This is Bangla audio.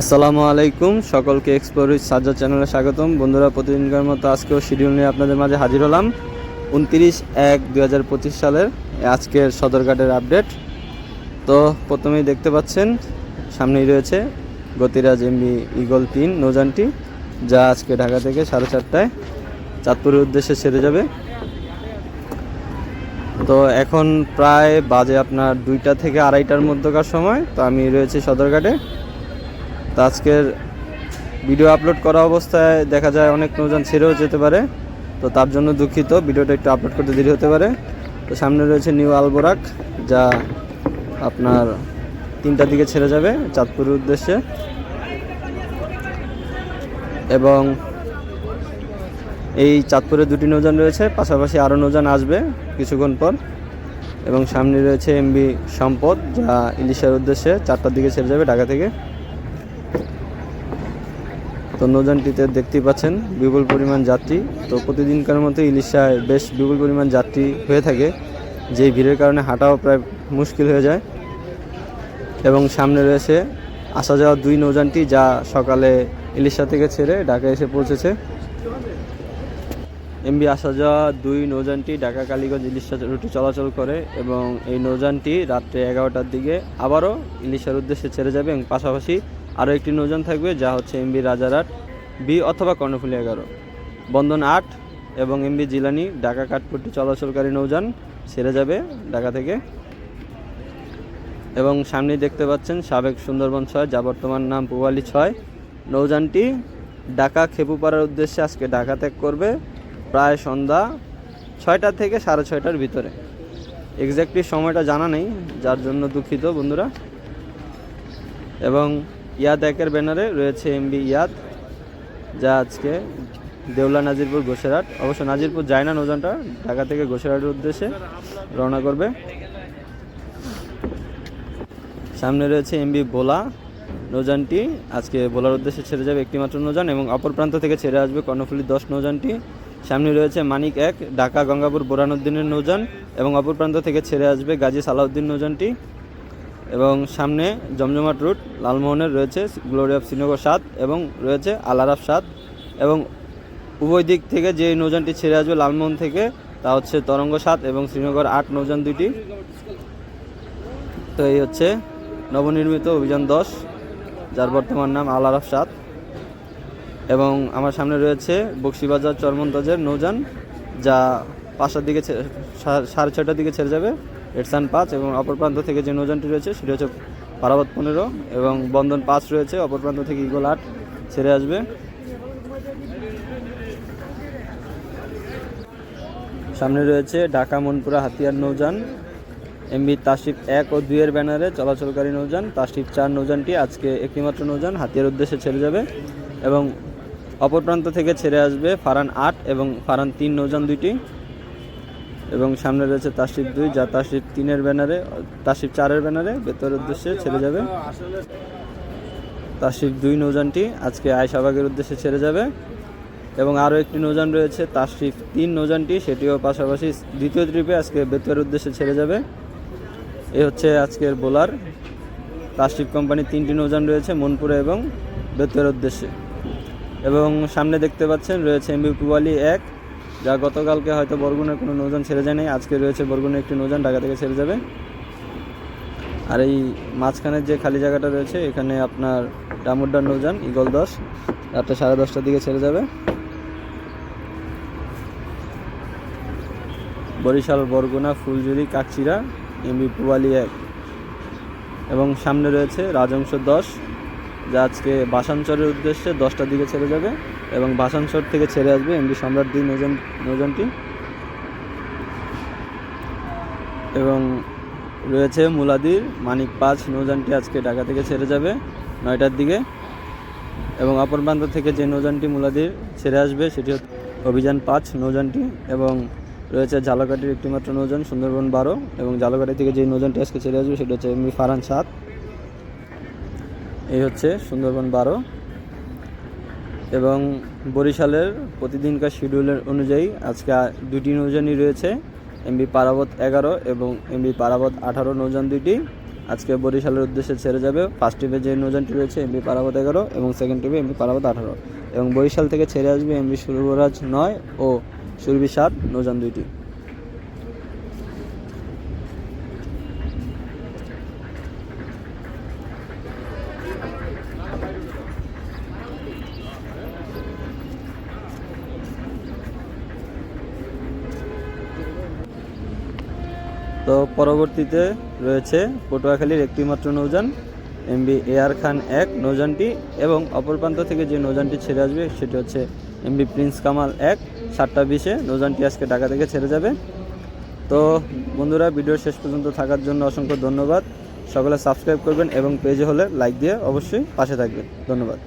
আসসালামু আলাইকুম, সকলকে এক্সপ্লোরিজ সাজ্জা চ্যানেলে স্বাগতম। বন্ধুরা, প্রতিদিনকার মতো আজকেও শিডিউল নিয়ে আপনাদের মাঝে হাজির হলাম। উনত্রিশ এক পঁচিশ সালের আজকের সদরঘাটের আপডেট তো প্রথমেই দেখতে পাচ্ছেন, সামনেই রয়েছে গতিরাজ এমবি ইগল তিন নৌযানটি, যা আজকে ঢাকা থেকে সাড়ে চারটায় চাঁদপুরের উদ্দেশ্যে ছেড়ে যাবে। তো এখন প্রায় বাজে আপনার দুইটা থেকে আড়াইটার মধ্যকার সময়, তো আমি রয়েছি সদরঘাটে। তো আজকের ভিডিও আপলোড করা অবস্থায় দেখা যায় অনেক নৌযান ছেড়েও যেতে পারে। তো তার জন্য দুঃখিত, ভিডিওটা একটু আপলোড করতে দেরি হতে পারে। তো সামনে রয়েছে নিউ আলবোরাক, যা আপনার তিনটার দিকে ছেড়ে যাবে চাঁদপুরের উদ্দেশ্যে। এবং এই চাঁদপুরে দুটি নৌযান রয়েছে, পাশাপাশি আরও নৌযান আসবে কিছুক্ষণ পর। এবং সামনে রয়েছে এমবি সম্পদ, যা ইলিশের উদ্দেশ্যে চারটার দিকে ছেড়ে যাবে ঢাকা থেকে। তো নৌযানটিতে দেখতেই পাচ্ছেন বিপুল পরিমাণ যাত্রী। তো প্রতিদিনকার মতো ইলিশায় বেশ বিপুল পরিমাণ যাত্রী হয়ে থাকে, যেই ভিড়ের কারণে হাঁটাও প্রায় মুশকিল হয়ে যায়। এবং সামনে রয়েছে আসা যাওয়া দুই নৌযানটি, যা সকালে ইলিশা থেকে ছেড়ে ঢাকা এসে পৌঁছেছে। এমবি আসা যাওয়া দুই নৌযানটি ঢাকা কালীগঞ্জ ইলিশা রুটে চলাচল করে এবং এই নৌযানটি রাত্রে এগারোটার দিকে আবারও ইলিশার উদ্দেশ্যে ছেড়ে যাবে এবং পাশাপাশি আরও একটি নৌযান থাকবে, যা হচ্ছে এমবি রাজারহাট, বি অথবা কর্ণফুলি এগারো। বন্ধন আট এবং এমবি জিলানি, ঢাকা কাঠপট্টি চলাচলকারী নৌযান ছেড়ে যাবে ঢাকা থেকে। এবং সামনে দেখতে পাচ্ছেন সাবেক সুন্দরবন ছয় যা বর্তমান নাম পুবালি ছয়। নৌযানটি ঢাকা খেপুপাড়ার উদ্দেশ্যে আজকে ঢাকা ত্যাগ করবে প্রায় সন্ধ্যা ছয়টা থেকে সাড়ে ছয়টার ভিতরে। এক্স্যাক্টলি সময়টা জানা নেই, যার জন্য দুঃখিত বন্ধুরা। এবং ইয়াদ একের ব্যানারে রয়েছে এমবি ইয়াদ, যা আজকে দেউলা নাজিরপুর ঘোষেরহাট অবশ্য নাজিরপুর যায় না নৌযানটা, ঢাকা থেকে ঘোষেরহাটের উদ্দেশ্যে রওনা করবে। সামনে রয়েছে এমবি বোলা নৌযানটি। আজকে বোলার উদ্দেশ্যে ছেড়ে যাবে একটিমাত্র নৌযান এবং অপর প্রান্ত থেকে ছেড়ে আসবে কর্ণফুলি দশ নৌযানটি। সামনে রয়েছে মানিক এক, ঢাকা গঙ্গাপুর বোরানুদ্দিনের নৌযান এবং অপর প্রান্ত থেকে ছেড়ে আসবে গাজী সালাউদ্দিন নৌযানটি। এবং সামনে জমজমাট রুট, লালমোহনের রয়েছে গ্লোরি অফ শ্রীনগর সাত এবং রয়েছে আলারাফ সাত এবং উভয় দিক থেকে যে নৌযানটি ছেড়ে আসবে লালমোহন থেকে, তা হচ্ছে তরঙ্গ সাত এবং শ্রীনগর আট নৌযান দুইটি। তো এই হচ্ছে নবনির্মিত অভিযান দশ, যার বর্তমান নাম আলারাফ সাত এবং আমার সামনে রয়েছে বক্সিবাজার চরমন্তাজের নৌযান, যা পাঁচটার দিকে সাড়ে ছয়টার দিকে ছেড়ে যাবে। এডসান পাঁচ এবং অপর প্রান্ত থেকে যে নৌযানটি রয়েছে, সেটি হচ্ছে পারাবত পনেরো এবং বন্ধন পাঁচ রয়েছে। অপর প্রান্ত থেকে ইগোল আট ছেড়ে আসবে। সামনে রয়েছে ঢাকা, মনপুরা, হাতিয়ার নৌযান, এমবি তাসিফ এক ও দুইয়ের ব্যানারে চলাচলকারী নৌযান, তাসিফ চার নৌযানটি আজকে একটিমাত্র নৌযান, হাতিয়ার উদ্দেশ্যে ছেড়ে যাবে এবং অপর প্রান্ত থেকে ছেড়ে আসবে ফারান আট এবং ফারান তিন নৌযান দুইটি। এবং সামনে রয়েছে তাসিফ দুই, যা তাসিফ তিনের ব্যানারে, তাসিফ চারের ব্যানারে বেতর উদ্দেশ্যে ছেড়ে যাবে। তাসিফ দুই নৌযানটি আজকে আয়শাবাগের উদ্দেশ্যে ছেড়ে যাবে। এবং আরও একটি নৌযান রয়েছে, তাসিফ তিন নৌযানটি, সেটিও পাশাপাশি দ্বিতীয় ট্রিপে আজকে বেতুয়ার উদ্দেশ্যে ছেড়ে যাবে। এ হচ্ছে আজকের বোলার। তাসিফ কোম্পানির তিনটি নৌযান রয়েছে, মনপুরে এবং বেতুয়ার উদ্দেশ্যে। এবং সামনে দেখতে পাচ্ছেন, রয়েছে এমবি পুয়ালি এক যা গতকালকে হয়তো বরগুনের কোনো নৌযান ছেড়ে যায়নি আজকে রয়েছে বরগুনের একটি নৌযান, ঢাকা থেকে ছেড়ে যাবে। আর এই মাঝখানের যে খালি জায়গাটা রয়েছে, এখানে আপনার ডামুড্ডার নৌযান, ইগল দশ, রাত্রে সাড়ে দশটার দিকে ছেড়ে যাবে। বরিশাল, বরগুনা ফুলজুরি কাকচিরা, এমবি পুয়ালি এক। এবং সামনে রয়েছে রাজংশ দশ। যা আজকে বাসানচরের উদ্দেশ্যে দশটার দিকে ছেড়ে যাবে এবং বাসানচর থেকে ছেড়ে আসবে এমবি সম্রাট দুই নৌযান নৌযানটি এবং রয়েছে মুলাদির মানিক পাঁচ নৌযানটি আজকে ঢাকা থেকে ছেড়ে যাবে নয়টার দিকে। এবং অপর প্রান্ত থেকে যে নৌযানটি মুলাদির ছেড়ে আসবে সেটি অভিযান পাঁচ নৌযানটি এবং রয়েছে ঝালকাঠির একটিমাত্র নৌযান সুন্দরবন বারো। এবং ঝালকাঠি থেকে যে নৌযানটি আজকে ছেড়ে আসবে সেটা হচ্ছে এমবি ফারান সাত। এই হচ্ছে সুন্দরবন বারো। এবং বরিশালের প্রতিদিনকার শিডিউলের অনুযায়ী আজকে দুটি নৌযানই রয়েছে। এমবি পারাবত এগারো এবং এমবি পারাবত আঠারো নৌযান দুইটি। আজকে বরিশালের উদ্দেশ্যে ছেড়ে যাবে ফার্স্ট টিপে যে নৌযানটি রয়েছে এমবি পারাবত এগারো এবং সেকেন্ড টিপে এমবি পারাবত আঠারো। এবং বরিশাল থেকে ছেড়ে আসবে এমবি সুরবরাজ নয় ও সুরভি সাত নৌযান দুইটি। তো পরবর্তীতে রয়েছে পটুয়াখালীর একটি মাত্র নৌযান এমবি এয়ার খান এক নৌযানটি এবং অপর প্রান্ত থেকে যে নৌযানটি ছেড়ে আসবে সেটি হচ্ছে এমবি প্রিন্স কামাল এক। সাতটা বিশে নৌযানটি আজকে ঢাকা থেকে ছেড়ে যাবে। তো বন্ধুরা, ভিডিও শেষ পর্যন্ত থাকার জন্য অসংখ্য ধন্যবাদ। সকলে সাবস্ক্রাইব করবেন এবং পেজে হলে লাইক দিয়ে অবশ্যই পাশে থাকবেন। ধন্যবাদ।